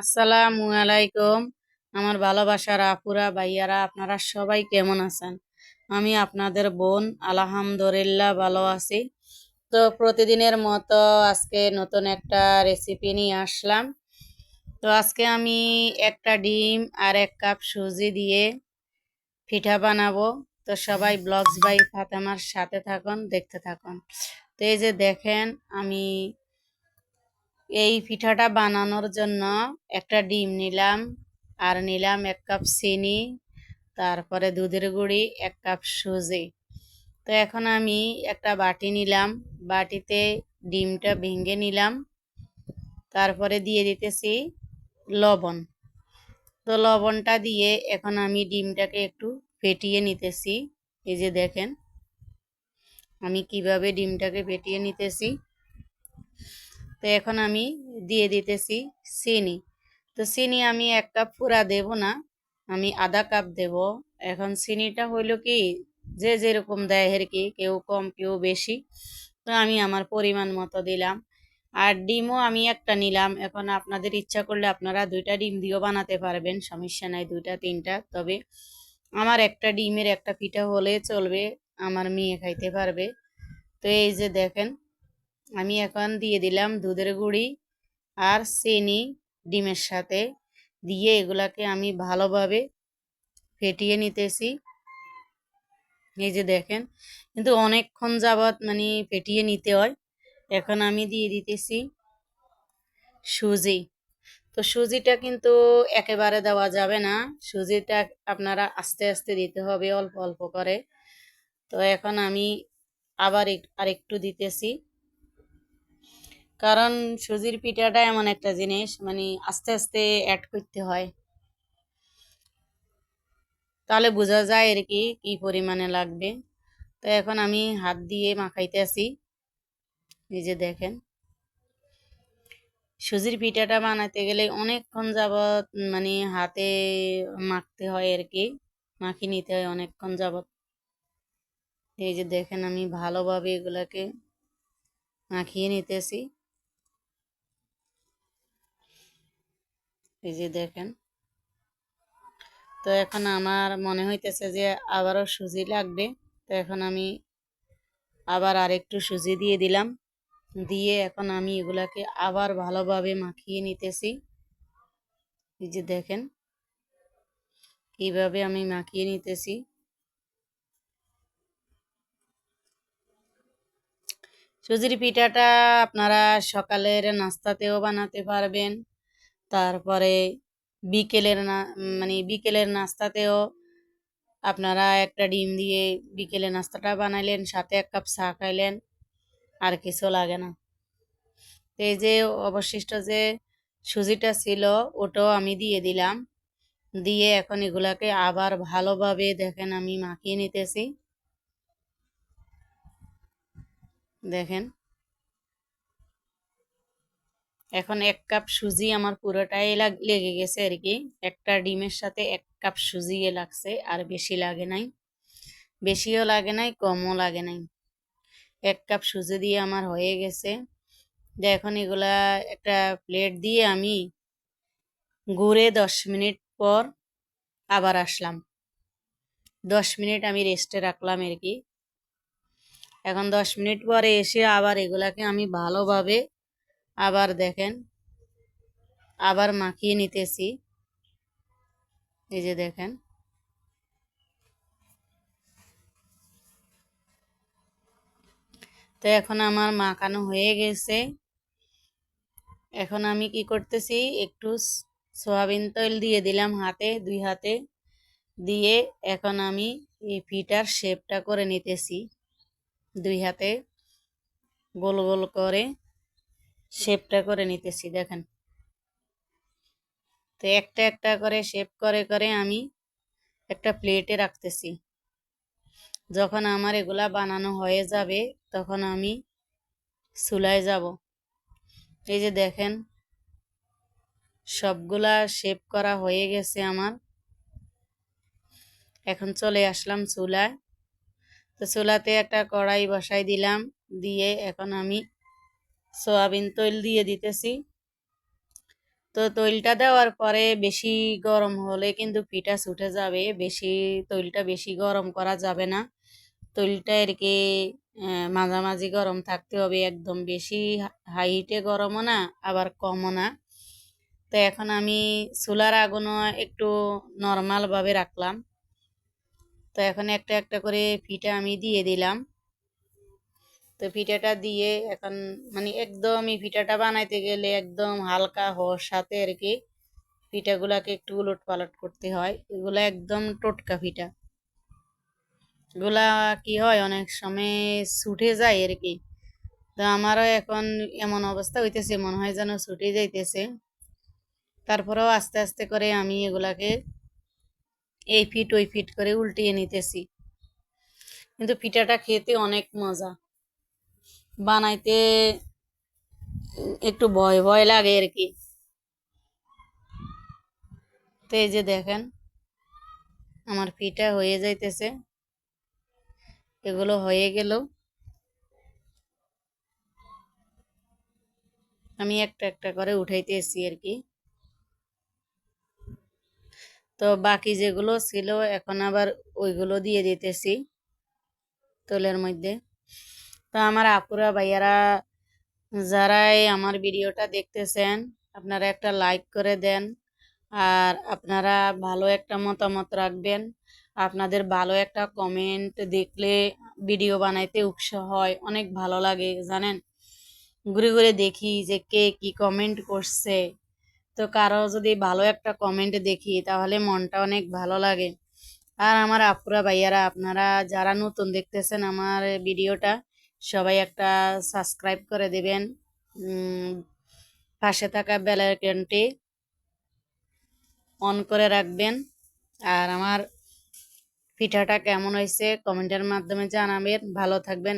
আসসালামু আলাইকুম। আমার ভালোবাসার আপুরা, ভাইয়ারা, আপনারা সবাই কেমন আছেন? আমি আপনাদের বোন, আলহামদুলিল্লাহ ভালো আছি। তো প্রতিদিনের মতো আজকে নতুন একটা রেসিপি নিয়ে আসলাম। তো আজকে আমি একটা ডিম আর এক কাপ সুজি দিয়ে পিঠা বানাবো। তো সবাই ব্লগস বাই ফাতেমার সাথে থাকুন, দেখতে থাকুন। তো এই যে দেখেন, আমি এই পিঠাটা বানানোর জন্য একটা ডিম নিলাম, আর নিলাম এক কাপ চিনি, তারপরে দুধের গুঁড়ি, এক কাপ সুজি। তো এখন আমি একটা বাটি নিলাম, বাটিতে ডিমটা ভেঙে নিলাম, তারপরে দিয়ে দিতেছি লবণ। তো লবণটা দিয়ে এখন আমি ডিমটাকে একটু ফেটিয়ে নিতেছি, এই যে দেখেন, আমি কীভাবে ডিমটাকে ফেটিয়ে নিতেছি। তো এখন আমি দিয়ে দিতেছি চিনি। তো চিনি আমি এক কাপ পুরা দেব না, আমি আধা কাপ দেব। এখন চিনিটা হইল কি, যে যেরকম দেয় আর কি, কেউ কম, কেউ বেশি। তো আমি আমার পরিমাণ মতো দিলাম। আর ডিমও আমি একটা নিলাম। এখন আপনাদের ইচ্ছা করলে আপনারা দুইটা ডিম দিয়েও বানাতে পারবেন, সমস্যা নাই দুইটা, তিনটা। তবে আমার একটা ডিমের একটা পিঠা হলে চলবে, আমার মেয়ে খাইতে পারবে। তো এই যে দেখেন আমি এখন দিয়ে দিলাম দুধের গুঁড়ি আর চিনি ডিমের সাথে। দিয়ে এগুলাকে আমি ভালোভাবে ফেটিয়ে নিতেছি। এই যে দেখেন, কিন্তু অনেকক্ষণ যাবৎ মানে ফেটিয়ে নিতে হয়। এখন আমি দিয়ে দিতেছি সুজি। তো সুজিটা কিন্তু একেবারে দেওয়া যাবে না। সুজিটা আপনারা আস্তে আস্তে দিতে হবে, অল্প অল্প করে। তো এখন আমি আবার আরেকটু দিতেছি। কারণ সুজির পিঠাটা এমন একটা জিনিস মানে আস্তে আস্তে অ্যাড করতে হয়। তাহলে বোঝা যায় আর কি কি পরিমাণে লাগবে। তো এখন আমি হাত দিয়ে মাখাইতে আসি। যে দেখেন। সুজির পিঠাটা বানাতে গেলে অনেকক্ষণ যাবৎ মানে হাতে মাখতে হয় আর কি, মাখি নিতে হয় অনেকক্ষণ যাবৎ। এই যে দেখেন আমি ভালোভাবে এগুলাকে মাখিয়ে নিতেছি। এই যে দেখেন। তো এখন আমার মনে হইতেছে যে আবারও সুজি লাগবে। তো এখন আমি আবার আরেকটু সুজি দিয়ে দিলাম। দিয়ে এখন আমি এগুলাকে আবার ভালোভাবে মাখিয়ে নিতেছি। এই যে দেখেন, কীভাবে আমি মাখিয়ে নিতেছি। সুজির পিঠাটা আপনারা সকালের নাস্তাতেও বানাতে পারবেন। তারপরে বিকেলের না মানে বিকেলের নাস্তাতেও আপনারা একটা ডিম দিয়ে বিকেলে নাস্তাটা বানাইলেন, সাথে এক কাপ চা খাইলেন, আর কিছু লাগে না। এই যে অবশিষ্ট যে সুজিটা ছিল, ওটাও আমি দিয়ে দিলাম। দিয়ে এখন এগুলাকে আবার ভালোভাবে দেখেন আমি মাখিয়ে নিতেছি। দেখেন। এখন এক কাপ সুজি আমার পুরোটাই লেগে গেছে আর কি। একটা ডিমের সাথে এক কাপ সুজি লাগছে, আর বেশি লাগে নাই। বেশিও লাগে নাই, কমও লাগে নাই। এক কাপ সুজি দিয়ে আমার হয়ে গেছে। এখন এগুলা একটা প্লেট দিয়ে আমি ঘুরে দশ মিনিট পর আবার আসলাম। দশ মিনিট আমি রেস্টে রাখলাম আর কি। এখন দশ মিনিট পরে এসে আবার এগুলাকে আমি ভালোভাবে আবার দেখেন, আবার মাখিয়ে নিতেছি। এই যে দেখেন। তো এখন আমার মাখানো হয়ে গেছে। এখন আমি কি করতেছি, একটু সয়াবিন তেল দিয়ে দিলাম হাতে, দুই হাতে। দিয়ে এখন আমি এই ফিটার শেপটা করে নিতেছি। দুই হাতে গোল গোল করে। শেপটা করে নিতেছি, দেখেন। তো একটা একটা করে শেপ করে করে আমি একটা প্লেটে রাখতেছি। যখন আমার এগুলা বানানো হয়ে যাবে, তখন আমি চুলায় যাব। এই যে দেখেন, সবগুলা শেপ করা হয়ে গেছে আমার। এখন চলে আসলাম চুলায়। তো চুলাতে একটা কড়াই বসাই দিলাম, দিয়ে এখন আমি সয়াবিন তৈল দিয়ে দিতেছি। তো তৈলটা দেওয়ার পরে বেশি গরম হলে কিন্তু পিঠা ছুটে যাবে, বেশি তৈলটা বেশি গরম করা যাবে না। তৈলটা আর কি মাঝামাঝি গরম থাকতে হবে, একদম বেশি হাই হিটে গরমও না, আবার কমও না। তো এখন আমি চুলার আগুনও একটু নর্মাল ভাবে রাখলাম। তো এখন একটা একটা করে পিঠা আমি দিয়ে দিলাম। তো পিঠাটা দিয়ে এখন মানে একদমই পিঠাটা বানাইতে গেলে একদম হালকা হওয়ার সাথে আর কি পিঠাগুলাকে একটু উলট পালট করতে হয়। এগুলা একদম টোটকা পিঠা এগুলা কি হয়, অনেক সময় ছুটে যায় আর কি। তো আমারও এখন এমন অবস্থা হইতেছে, মনে হয় যেন ছুটে যাইতেছে। তারপরেও আস্তে আস্তে করে আমি এগুলাকে এই ফিট ওই ফিট করে উল্টিয়ে নিতেছি। কিন্তু পিঠাটা খেতে অনেক মজা। বানাইতে একটু ভয় ভয় লাগে আর কি। তো এই যে দেখেন, আমার পিঠা হয়ে যাইতেছে। এগুলো হয়ে গেল। আমি একটা একটা করে উঠাইতে উঠাইতেছি আর কি। তো বাকি যেগুলো ছিল, এখন আবার ওইগুলো দিয়ে দিতেছি। তোলের মধ্যে। তো আমার আপুরা ভাইয়ারা যারাই আমার ভিডিওটা দেখতেছেন, আপনারা একটা লাইক করে দেন আর আপনারা ভালো একটা মতামত রাখবেন। আপনাদের ভালো একটা কমেন্ট দেখলে ভিডিও বানাইতে উৎসাহ হয়, অনেক ভালো লাগে, জানেন? ঘুরে ঘুরে দেখি যে কে কি কমেন্ট করছে। তো কারও যদি ভালো একটা কমেন্ট দেখি, তাহলে মনটা অনেক ভালো লাগে। আর আমার আপুরা ভাইয়ারা, আপনারা যারা নতুন দেখতেছেন আমার ভিডিওটা সবাই একটা সাবস্ক্রাইব করে দিবেন। পাশে থাকা বেল আইকনটি অন করে রাখবেন। আর আমার পিঠাটা কেমন হয়েছে কমেন্টের মাধ্যমে জানাবেন। ভালো থাকবেন।